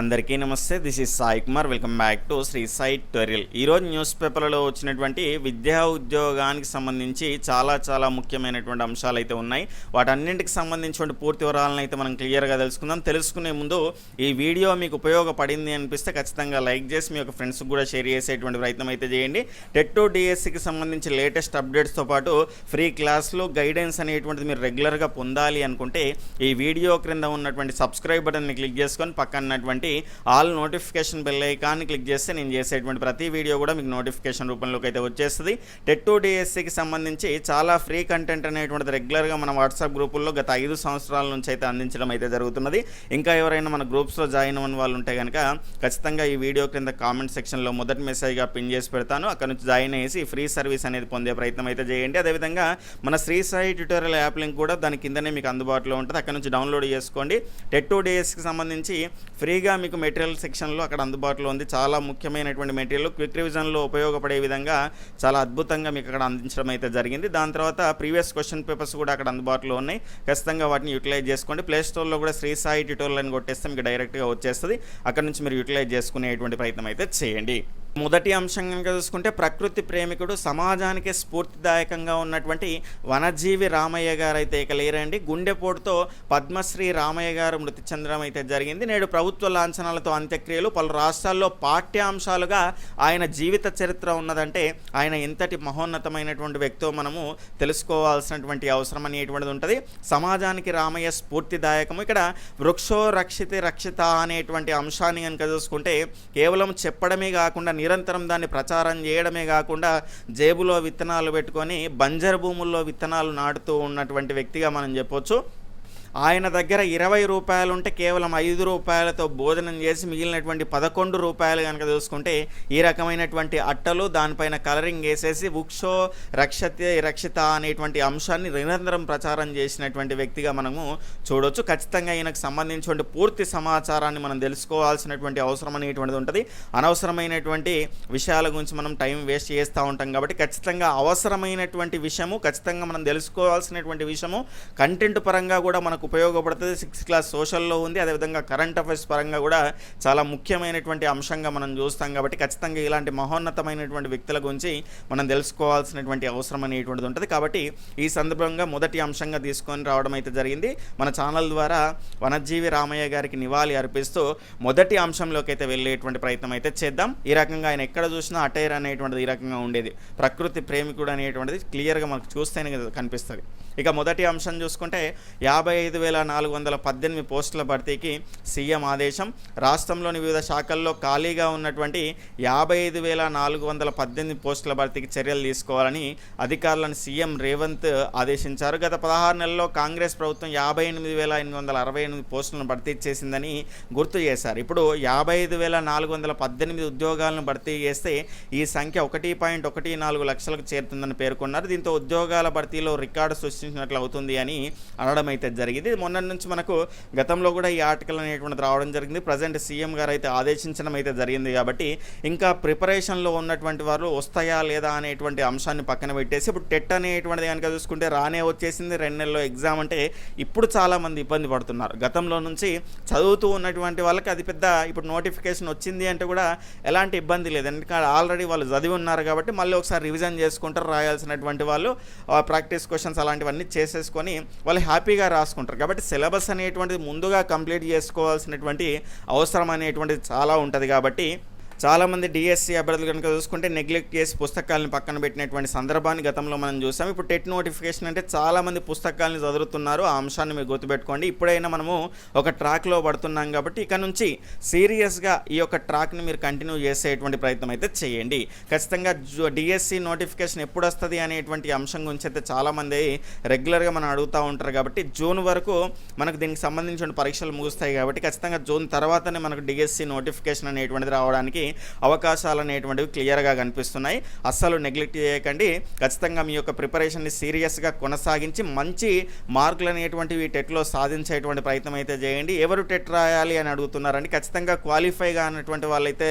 అందరికీ నమస్తే this is Sai Kumar. Welcome back to Sri Sai tutorial ఈరోజు news పేపర్లలో వచ్చినటువంటి విద్యా ఉద్యోగానికి సంబంధించి చాలా చాలా ముఖ్యమైనటువంటి అంశాలు అయితే ఉన్నాయి. వాటన్నింటికి సంబంధించిన పూర్తి వివరాలను అయితే మనం క్లియర్గా తెలుసుకుందాం. తెలుసుకునే ముందు ఈ వీడియో మీకు ఉపయోగపడింది అనిపిస్తే ఖచ్చితంగా లైక్ చేసి మీ యొక్క ఫ్రెండ్స్కి కూడా షేర్ చేసేటువంటి ప్రయత్నం అయితే చేయండి. టెట్ టు డిఎస్సికి సంబంధించి లేటెస్ట్ అప్డేట్స్తో పాటు ఫ్రీ క్లాసులు గైడెన్స్ అనేటువంటిది మీరు రెగ్యులర్గా పొందాలి అనుకుంటే ఈ వీడియో క్రింద ఉన్నటువంటి సబ్స్క్రైబ్ బటన్ని క్లిక్ చేసుకొని పక్కన ఉన్నటువంటి ఆల్ నోటిఫికేషన్ బెల్ ఐకాన్ని క్లిక్ చేస్తే నేను చేసేటువంటి ప్రతి వీడియో కూడా మీకు నోటిఫికేషన్ రూపంలోకి అయితే వచ్చేస్తుంది. టెట్ టు డిఎస్సికి సంబంధించి చాలా ఫ్రీ కంటెంట్ అనేటువంటిది రెగ్యులర్గా మన వాట్సాప్ గ్రూపుల్లో గత ఐదు సంవత్సరాల నుంచి అయితే అందించడం అయితే జరుగుతున్నది. ఇంకా ఎవరైనా మన గ్రూప్స్లో జాయిన్ అవ్వని వాళ్ళు ఉంటే కనుక ఖచ్చితంగా ఈ వీడియో క్రింద కామెంట్ సెక్షన్లో మొదటి మెసేజ్గా పిన్ చేసి పెడతాను. అక్కడ నుంచి జాయిన్ అయ్యేసి ఫ్రీ సర్వీస్ అనేది పొందే ప్రయత్నం అయితే చేయండి. అదేవిధంగా మన Shri Sai tutorial app link కూడా దాని కిందనే మీకు అందుబాటులో ఉంటుంది. అక్కడ నుంచి డౌన్లోడ్ చేసుకోండి. టెట్ టు డేస్కి సంబంధించి ఫ్రీగా మీకు మెటీరియల్ సెక్షన్లో అక్కడ అందుబాటులో ఉంది. చాలా ముఖ్యమైనటువంటి మెటీరియల్ క్విక్ రివిజన్లో ఉపయోగపడే విధంగా చాలా అద్భుతంగా మీకు అక్కడ అందించడం అయితే జరిగింది. దాని తర్వాత ప్రీవియస్ క్వశ్చన్ పేపర్స్ కూడా అక్కడ అందుబాటులో ఉన్నాయి. ఖచ్చితంగా వాటిని యూటిలైజ్ చేసుకోండి. ప్లే స్టోర్లో కూడా శ్రీ సాయి ట్యూటోరియల్ అని కొట్టేస్తే మీకు డైరెక్ట్గా వచ్చేస్తుంది. అక్కడ నుంచి మీరు యూటిలైజ్ చేసుకునేటువంటి ప్రయత్నం అయితే చేయండి. మొదటి అంశం కనుక చూసుకుంటే ప్రకృతి ప్రేమికుడు సమాజానికి స్ఫూర్తిదాయకంగా ఉన్నటువంటి వనజీవి రామయ్య గారు అయితే ఇక లేరండి. గుండెపోటుతో పద్మశ్రీ రామయ్య గారు మృతి చెందడం అయితే జరిగింది. నేడు ప్రభుత్వ లాంఛనాలతో అంత్యక్రియలు పలు రాష్ట్రాల్లో పాఠ్యాంశాలుగా ఆయన జీవిత చరిత్ర ఉన్నదంటే ఆయన ఎంతటి మహోన్నతమైనటువంటి వ్యక్తో మనము తెలుసుకోవాల్సినటువంటి అవసరం అనేటువంటిది ఉంటుంది. సమాజానికి రామయ్య స్ఫూర్తిదాయకము. ఇక్కడ వృక్షో రక్షిత రక్షిత అనేటువంటి అంశాన్ని కనుక చూసుకుంటే కేవలం చెప్పడమే కాకుండా నిరంతరం దాన్ని ప్రచారం చేయడమే కాకుండా జేబులో విత్తనాలు పెట్టుకొని బంజరు భూముల్లో విత్తనాలు నాటుతూ ఉన్నటువంటి వ్యక్తిగా మనం చెప్పొచ్చు. ఆయన దగ్గర ఇరవై రూపాయలు ఉంటే కేవలం ఐదు రూపాయలతో భోజనం చేసి మిగిలినటువంటి పదకొండు రూపాయలు కనుక చూసుకుంటే ఈ రకమైనటువంటి అట్టలు దానిపైన కలరింగ్ వేసేసి వృక్షో రక్షతే రక్షిత అనేటువంటి అంశాన్ని నిరంతరం ప్రచారం చేసినటువంటి వ్యక్తిగా మనము చూడొచ్చు. ఖచ్చితంగా ఈయనకు సంబంధించినటువంటి పూర్తి సమాచారాన్ని మనం తెలుసుకోవాల్సినటువంటి అవసరం అనేటువంటిది ఉంటుంది. అనవసరమైనటువంటి విషయాల గురించి మనం టైం వేస్ట్ చేస్తూ ఉంటాం కాబట్టి ఖచ్చితంగా అవసరమైనటువంటి విషయము ఖచ్చితంగా మనం తెలుసుకోవాల్సినటువంటి విషయము కంటెంట్ పరంగా కూడా మనకు ఉపయోగపడుతుంది. సిక్స్త్ క్లాస్ సోషల్లో ఉంది. అదేవిధంగా కరెంట్ అఫైర్స్ పరంగా కూడా చాలా ముఖ్యమైనటువంటి అంశంగా మనం చూస్తాం కాబట్టి ఖచ్చితంగా ఇలాంటి మహోన్నతమైనటువంటి వ్యక్తుల గురించి మనం తెలుసుకోవాల్సినటువంటి అవసరం అనేటువంటిది ఉంటుంది. కాబట్టి ఈ సందర్భంగా మొదటి అంశంగా తీసుకొని రావడం అయితే జరిగింది. మన ఛానల్ ద్వారా వనజీవి రామయ్య గారికి నివాళి అర్పిస్తూ మొదటి అంశంలోకి అయితే వెళ్ళేటువంటి ప్రయత్నం అయితే చేద్దాం. ఈ రకంగా ఆయన ఎక్కడ చూసినా అటైర్ అనేటువంటిది ఈ రకంగా ఉండేది. ప్రకృతి ప్రేమికుడు అనేటువంటిది క్లియర్గా మనకు చూస్తేనే కనిపిస్తుంది. ఇక మొదటి అంశం చూసుకుంటే యాభై ఐదు వేల నాలుగు వందల పద్దెనిమిది పోస్టుల భర్తీకి సీఎం ఆదేశం. రాష్ట్రంలోని వివిధ శాఖల్లో ఖాళీగా ఉన్నటువంటి యాభై ఐదు వేల నాలుగు వందల పద్దెనిమిది పోస్టుల భర్తీకి చర్యలు తీసుకోవాలని అధికారులను సీఎం రేవంత్ ఆదేశించారు. గత పదహారు నెలల్లో కాంగ్రెస్ ప్రభుత్వం యాభై ఎనిమిది వేల ఎనిమిది వందల అరవై ఎనిమిది పోస్టులను భర్తీ చేసిందని గుర్తు చేశారు. ఇప్పుడు యాభై ఐదు వేల నాలుగు వందల పద్దెనిమిది ఉద్యోగాలను భర్తీ చేస్తే ఈ సంఖ్య ఒకటి పాయింట్ ఒకటి నాలుగు లక్షలకు చేరుతుందని పేర్కొన్నారు. దీంతో ఉద్యోగాల భర్తీలో రికార్డు ప్రశ్నించినట్లు అవుతుంది అని అనడం అయితే జరిగింది. మొన్న నుంచి మనకు గతంలో కూడా ఈ ఆర్టికల్ అనేటువంటిది రావడం జరిగింది. ప్రజెంట్ సీఎం గారు అయితే ఆదేశించడం అయితే జరిగింది కాబట్టి ఇంకా ప్రిపరేషన్లో ఉన్నటువంటి వారు వస్తాయా లేదా అనేటువంటి అంశాన్ని పక్కన పెట్టేసి ఇప్పుడు టెట్ అనేటువంటిది కనుక చూసుకుంటే రానే వచ్చేసింది. రెండు నెలల్లో ఎగ్జామ్ అంటే ఇప్పుడు చాలామంది ఇబ్బంది పడుతున్నారు. గతంలో నుంచి చదువుతూ ఉన్నటువంటి వాళ్ళకి అది పెద్ద ఇప్పుడు నోటిఫికేషన్ వచ్చింది అంటే కూడా ఎలాంటి ఇబ్బంది లేదు. ఎందుకంటే ఆల్రెడీ వాళ్ళు చదివి ఉన్నారు కాబట్టి మళ్ళీ ఒకసారి రివిజన్ చేసుకుంటారు రాయాల్సినటువంటి వాళ్ళు ప్రాక్టీస్ క్వశ్చన్స్ అలాంటివన్నీ చేసేసుకొని వాళ్ళు హ్యాపీగా రాసుకుంటారు. కాబట్టి సిలబస్ అనేటువంటిది ముందుగా కంప్లీట్ చేసుకోవాల్సినటువంటి అవసరం అనేటువంటిది చాలా ఉంటుంది కాబట్టి చాలామంది డిఎస్సి అభ్యర్థులు కనుక చూసుకుంటే నెగ్లెక్ట్ చేసి పుస్తకాలను పక్కన పెట్టినటువంటి సందర్భాన్ని గతంలో మనం చూసాం. ఇప్పుడు టెట్ నోటిఫికేషన్ అంటే చాలామంది పుస్తకాలను చదువుతున్నారు. ఆ అంశాన్ని మీరు గుర్తుపెట్టుకోండి. ఇప్పుడైనా మనము ఒక ట్రాక్లో పడుతున్నాం కాబట్టి ఇక నుంచి సీరియస్గా ఈ యొక్క ట్రాక్ని మీరు కంటిన్యూ చేసేటువంటి ప్రయత్నం అయితే చేయండి. ఖచ్చితంగా డిఎస్సి నోటిఫికేషన్ ఎప్పుడు వస్తుంది అనేటువంటి అంశం గురించి అయితే చాలామంది రెగ్యులర్గా మనం అడుగుతూ ఉంటారు కాబట్టి జూన్ వరకు మనకు దీనికి సంబంధించిన పరీక్షలు ముగుస్తాయి కాబట్టి ఖచ్చితంగా జూన్ తర్వాతనే మనకు డిఎస్సి నోటిఫికేషన్ అనేటువంటిది రావడానికి అవకాశాలు అనేటువంటివి క్లియర్గా కనిపిస్తున్నాయి. అస్సలు నెగ్లెక్ట్ చేయకండి. ఖచ్చితంగా మీ యొక్క ప్రిపరేషన్ని సీరియస్గా కొనసాగించి మంచి మార్కులు అనేటువంటివి టెట్లో సాధించేటువంటి ప్రయత్నం అయితే చేయండి. ఎవరు టెట్ రాయాలి అని అడుగుతున్నారండి? ఖచ్చితంగా క్వాలిఫైగా అన్నటువంటి వాళ్ళైతే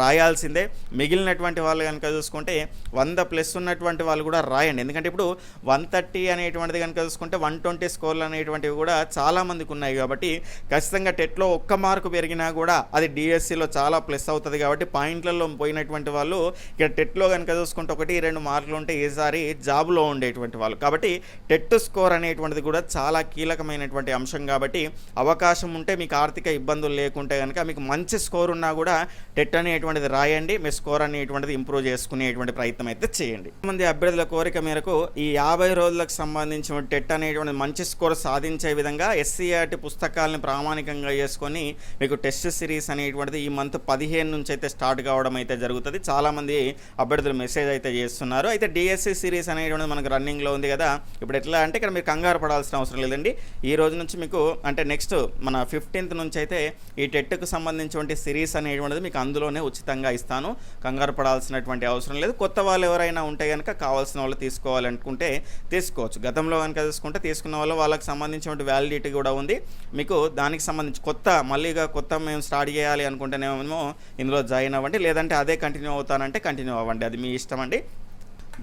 రాయాల్సిందే. మిగిలినటువంటి వాళ్ళు కనుక చూసుకుంటే వంద ప్లస్ ఉన్నటువంటి వాళ్ళు కూడా రాయండి. ఎందుకంటే ఇప్పుడు వన్ థర్టీ అనేటువంటిది కనుక చూసుకుంటే వన్ ట్వంటీ స్కోర్లు అనేటువంటివి కూడా చాలా మందికి ఉన్నాయి కాబట్టి ఖచ్చితంగా టెట్లో ఒక్క మార్కు పెరిగినా కూడా అది డిఎస్సిలో చాలా ప్లస్ అవుతుంది కాబట్టి కాబట్టి పాయింట్లలో పోయినటువంటి వాళ్ళు ఇక్కడ టెట్లో కనుక చూసుకుంటే ఒకటి రెండు మార్కులు ఉంటే ఈసారి జాబ్లో ఉండేటువంటి వాళ్ళు. కాబట్టి టెట్ స్కోర్ అనేటువంటిది కూడా చాలా కీలకమైనటువంటి అంశం కాబట్టి అవకాశం ఉంటే మీకు ఆర్థిక ఇబ్బందులు లేకుంటే కనుక మీకు మంచి స్కోర్ ఉన్నా కూడా టెట్ అనేటువంటిది రాయండి మీ స్కోర్ అనేటువంటిది ఇంప్రూవ్ చేసుకునేటువంటి ప్రయత్నం అయితే చేయండి. మంది అభ్యర్థుల కోరిక మేరకు ఈ యాభై రోజులకు సంబంధించిన టెట్ అనేటువంటి మంచి స్కోర్ సాధించే విధంగా ఎస్సీఆర్టీ పుస్తకాలను ప్రామాణికంగా చేసుకొని మీకు టెస్ట్ సిరీస్ అనేటువంటిది ఈ మంత్ పదిహేను నుంచి అయితే స్టార్ట్ కావడం అయితే జరుగుతుంది. చాలామంది అభ్యర్థులు మెసేజ్ అయితే చేస్తున్నారు. అయితే డిఎస్సి సిరీస్ అనేటువంటిది మనకు రన్నింగ్లో ఉంది కదా. ఇప్పుడు ఎట్లా అంటే ఇక్కడ మీరు కంగారు పడాల్సిన అవసరం లేదండి. ఈ రోజు నుంచి మీకు అంటే నెక్స్ట్ మన ఫిఫ్టీన్త్ నుంచి అయితే ఈ టెట్కు సంబంధించినటువంటి సిరీస్ అనేటువంటిది మీకు అందులోనే ఉచితంగా ఇస్తాను. కంగారు పడాల్సినటువంటి అవసరం లేదు. కొత్త వాళ్ళు ఎవరైనా ఉంటే కనుక కావాల్సిన వాళ్ళు తీసుకోవాలనుకుంటే తీసుకోవచ్చు. గతంలో కనుక తీసుకుంటే తీసుకున్న వాళ్ళు వాళ్ళకి సంబంధించిన వ్యాలిడిటీ కూడా ఉంది. మీకు దానికి సంబంధించి కొత్త మళ్ళీగా కొత్త మేము స్టార్ట్ చేయాలి అనుకుంటేనేమో ఇందులో జాయిన్ అవ్వండి లేదంటే అదే కంటిన్యూ అవుతానంటే కంటిన్యూ అవ్వండి. అది మీ ఇష్టం అండి.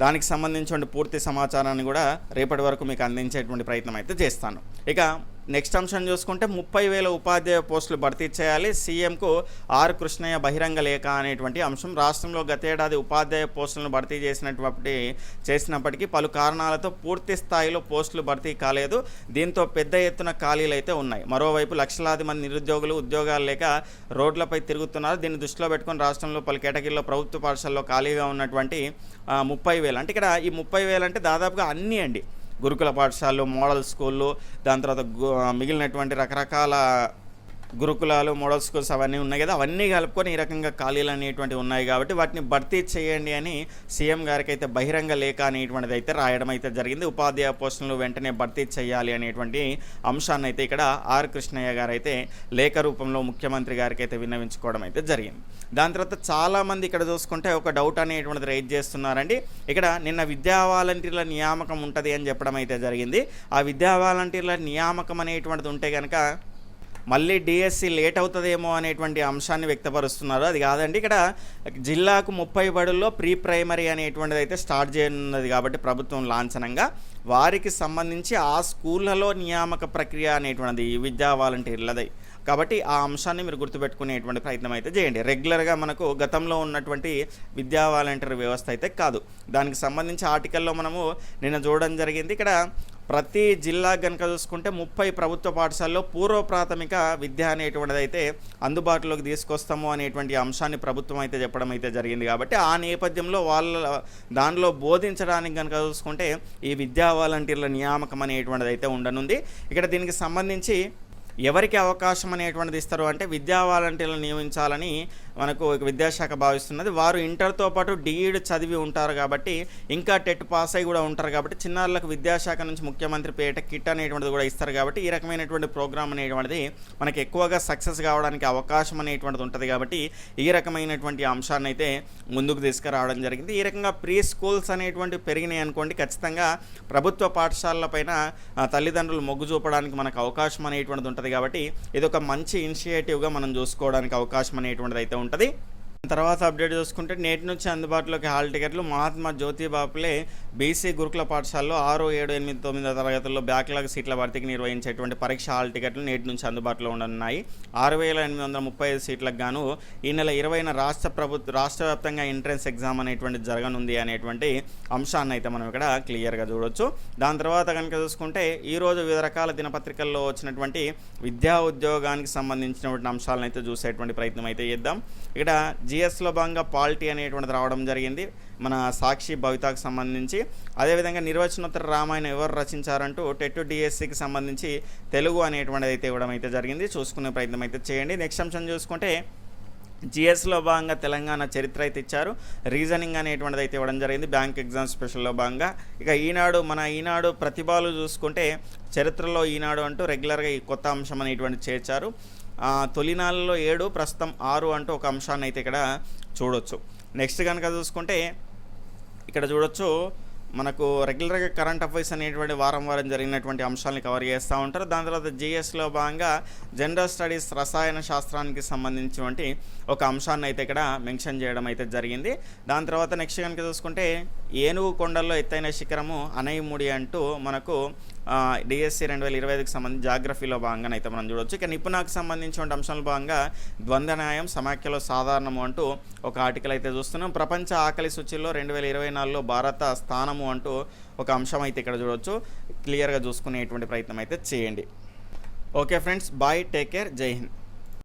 దానికి సంబంధించిన పూర్తి సమాచారాన్ని కూడా రేపటి వరకు మీకు అందించేటువంటి ప్రయత్నం అయితే చేస్తాను. ఇక నెక్స్ట్ అంశం చూసుకుంటే ముప్పై వేల ఉపాధ్యాయ పోస్టులు భర్తీ చేయాలి. సీఎంకు ఆర్ కృష్ణయ్య బహిరంగ లేఖ అనేటువంటి అంశం. రాష్ట్రంలో గతేడాది ఉపాధ్యాయ పోస్టులను భర్తీ చేసినటువంటి చేసినప్పటికీ పలు కారణాలతో పూర్తి స్థాయిలో పోస్టులు భర్తీ కాలేదు. దీంతో పెద్ద ఎత్తున ఖాళీలు అయితే ఉన్నాయి. మరోవైపు లక్షలాది మంది నిరుద్యోగులు ఉద్యోగాలు లేక రోడ్లపై తిరుగుతున్నారు. దీన్ని దృష్టిలో పెట్టుకొని రాష్ట్రంలో పలు కేటగిరీలో ప్రభుత్వ పాఠశాలలో ఖాళీగా ఉన్నటువంటి ముప్పై వేలు. అంటే ఇక్కడ ఈ ముప్పై వేలు అంటే దాదాపుగా అన్నీ అండి. గురుకుల పాఠశాలలు మోడల్ స్కూళ్ళు దాని తర్వాత గు- మిగిలినటువంటి రకరకాల గురుకులాలు మోడల్ స్కూల్స్ అవన్నీ ఉన్నాయి కదా అవన్నీ కలుపుకొని ఈ రకంగా ఖాళీలు అనేటువంటివి ఉన్నాయి కాబట్టి వాటిని భర్తీ చేయండి అని సీఎం గారికి అయితే బహిరంగ లేఖ అనేటువంటిది అయితే రాయడం అయితే జరిగింది. ఉపాధ్యాయ పోస్టులను వెంటనే భర్తీ చేయాలి అనేటువంటి అంశాన్ని అయితే ఇక్కడ ఆర్ కృష్ణయ్య గారు అయితే లేఖ రూపంలో ముఖ్యమంత్రి గారికి అయితే విన్నవించుకోవడం అయితే జరిగింది. దాని తర్వాత చాలామంది ఇక్కడ చూసుకుంటే ఒక డౌట్ అనేటువంటిది రైజ్ చేస్తున్నారండి. ఇక్కడ నిన్న విద్యా వాలంటీర్ల నియామకం ఉంటుంది అని చెప్పడం అయితే జరిగింది. ఆ విద్యా వాలంటీర్ల నియామకం అనేటువంటిది ఉంటే కనుక మళ్ళీ డిఎస్సి లేట్ అవుతుందేమో అనేటువంటి అంశాన్ని వ్యక్తపరుస్తున్నారు. అది కాదండి ఇక్కడ జిల్లాకు ముప్పై బడుల్లో ప్రీ ప్రైమరీ అనేటువంటిది అయితే స్టార్ట్ చేయనున్నది కాబట్టి ప్రభుత్వం లాంఛనంగా. వారికి సంబంధించి ఆ స్కూళ్ళలో నియామక ప్రక్రియ అనేటువంటిది విద్యా వాలంటీర్లది. కాబట్టి ఆ అంశాన్ని మీరు గుర్తుపెట్టుకునేటువంటి ప్రయత్నం అయితే చేయండి. రెగ్యులర్గా మనకు గతంలో ఉన్నటువంటి విద్యా వాలంటీర్ వ్యవస్థ అయితే కాదు. దానికి సంబంధించి ఆర్టికల్లో మనము నిన్న చూడడం జరిగింది. ఇక్కడ ప్రతి జిల్లా కనుక చూసుకుంటే ముప్పై ప్రభుత్వ పాఠశాలలో పూర్వ ప్రాథమిక విద్య అనేటువంటిది అయితే అందుబాటులోకి తీసుకొస్తాము అనేటువంటి అంశాన్ని ప్రభుత్వం అయితే చెప్పడం అయితే జరిగింది కాబట్టి ఆ నేపథ్యంలో వాళ్ళ దానిలో బోధించడానికి కనుక చూసుకుంటే ఈ విద్యా వాలంటీర్ల నియామకం అనేటువంటిది అయితే ఉండనుంది. ఇక్కడ దీనికి సంబంధించి ఎవరికి అవకాశం అనేటువంటిది ఇస్తారు అంటే విద్యా వాలంటీర్లు నియమించాలని మనకు విద్యాశాఖ భావిస్తున్నది. వారు ఇంటర్తో పాటు డిఈడ్ చదివి ఉంటారు కాబట్టి ఇంకా టెట్ పాస్ అయి కూడా ఉంటారు కాబట్టి చిన్నారులకు విద్యాశాఖ నుంచి ముఖ్యమంత్రి పేట కిట్ అనేటువంటిది కూడా ఇస్తారు కాబట్టి ఈ రకమైనటువంటి ప్రోగ్రామ్ అనేటువంటిది మనకి ఎక్కువగా సక్సెస్ కావడానికి అవకాశం అనేటువంటిది ఉంటుంది కాబట్టి ఈ రకమైనటువంటి అంశాన్ని అయితే ముందుకు తీసుకురావడం జరిగింది. ఈ రకంగా ప్రీ స్కూల్స్ అనేటువంటి పెరిగినాయి అనుకోండి ఖచ్చితంగా ప్రభుత్వ పాఠశాలల పైన తల్లిదండ్రులు మొగ్గు చూపడానికి మనకు అవకాశం అనేటువంటిది ఉంటుంది. కాబట్టి ఇది ఒక మంచి ఇనిషియేటివ్గా మనం చూసుకోవడానికి అవకాశం అనేటువంటిది అయితే ఉంటుంది. తర్వాత అప్డేట్ చూసుకుంటే నేటి నుంచి అందుబాటులోకి హాల్ టికెట్లు మహాత్మా జ్యోతి బాపులే బీసీ గురుకుల పాఠశాలలో ఆరు ఏడు ఎనిమిది తొమ్మిది తరగతుల్లో బ్యాక్లాగ్ సీట్ల భర్తీకి నిర్వహించేటువంటి పరీక్ష హాల్ టికెట్లు నేటి నుంచి అందుబాటులో ఉండనున్నాయి. ఆరు వేల ఎనిమిది వందల ముప్పై ఐదు సీట్లకు గాను ఈ నెల ఇరవైన రాష్ట్ర ప్రభుత్వ రాష్ట్ర వ్యాప్తంగా ఎంట్రన్స్ ఎగ్జామ్ అనేటువంటి జరగనుంది అనేటువంటి అంశాన్ని అయితే మనం ఇక్కడ క్లియర్గా చూడొచ్చు. దాని తర్వాత కనుక చూసుకుంటే ఈరోజు వివిధ రకాల దినపత్రికల్లో వచ్చినటువంటి విద్యా ఉద్యోగానికి సంబంధించినటువంటి అంశాలను అయితే చూసేటువంటి ప్రయత్నం అయితే చేద్దాం. ఇక్కడ జిఎస్లో భాగంగా పాలిటీ అనేటువంటిది రావడం జరిగింది. మన సాక్షి భవితాకు సంబంధించి. అదేవిధంగా నిర్వచనోత్తర రామాయణం ఎవరు రచించారంటూ టెట్ డిఎస్సికి సంబంధించి తెలుగు అనేటువంటిది అయితే ఇవ్వడం అయితే జరిగింది. చూసుకునే ప్రయత్నం అయితే చేయండి. నెక్స్ట్ అంశం చూసుకుంటే జిఎస్లో భాగంగా తెలంగాణ చరిత్ర అయితే ఇచ్చారు. రీజనింగ్ అనేటువంటిది అయితే ఇవ్వడం జరిగింది. బ్యాంక్ ఎగ్జామ్ స్పెషల్లో భాగంగా. ఇక ఈనాడు మన ఈనాడు ప్రతిభాలు చూసుకుంటే చరిత్రలో ఈనాడు అంటూ రెగ్యులర్గా ఈ కొత్త అంశం అనేటువంటి చేర్చారు. తొలినాళ్ళలో ఏడు ప్రస్తుతం ఆరు అంటూ ఒక అంశాన్ని అయితే ఇక్కడ చూడొచ్చు. నెక్స్ట్ కనుక చూసుకుంటే ఇక్కడ చూడొచ్చు మనకు రెగ్యులర్గా కరెంట్ అఫైర్స్ అనేటువంటి వారం వారం జరిగినటువంటి అంశాలను కవర్ చేస్తూ ఉంటారు. దాని తర్వాత జిఎస్లో భాగంగా జనరల్ స్టడీస్ రసాయన శాస్త్రానికి సంబంధించినటువంటి ఒక అంశాన్ని అయితే ఇక్కడ మెన్షన్ చేయడం అయితే జరిగింది. దాని తర్వాత నెక్స్ట్ కనుక చూసుకుంటే ఏనుగు కొండల్లో ఎత్తైన శిఖరము అనయముడి అంటూ మనకు డిఎస్సి రెండు వేల ఇరవై ఐదుకి సంబంధించి జాగ్రఫీలో భాగంగా అయితే మనం చూడొచ్చు. ఇక నిపుణకు సంబంధించిన అంశాల భాగంగా ద్వంద్వ న్యాయం సమాఖ్యలో సాధారణము అంటూ ఒక ఆర్టికల్ అయితే చూస్తున్నాం. ప్రపంచ ఆకలి సూచీలో రెండు వేల ఇరవై నాలుగులో భారత స్థానము అంటూ ఒక అంశం అయితే ఇక్కడ చూడొచ్చు. క్లియర్గా చూసుకునేటువంటి ప్రయత్నం అయితే చేయండి. Okay friends bye take care జై హింద్.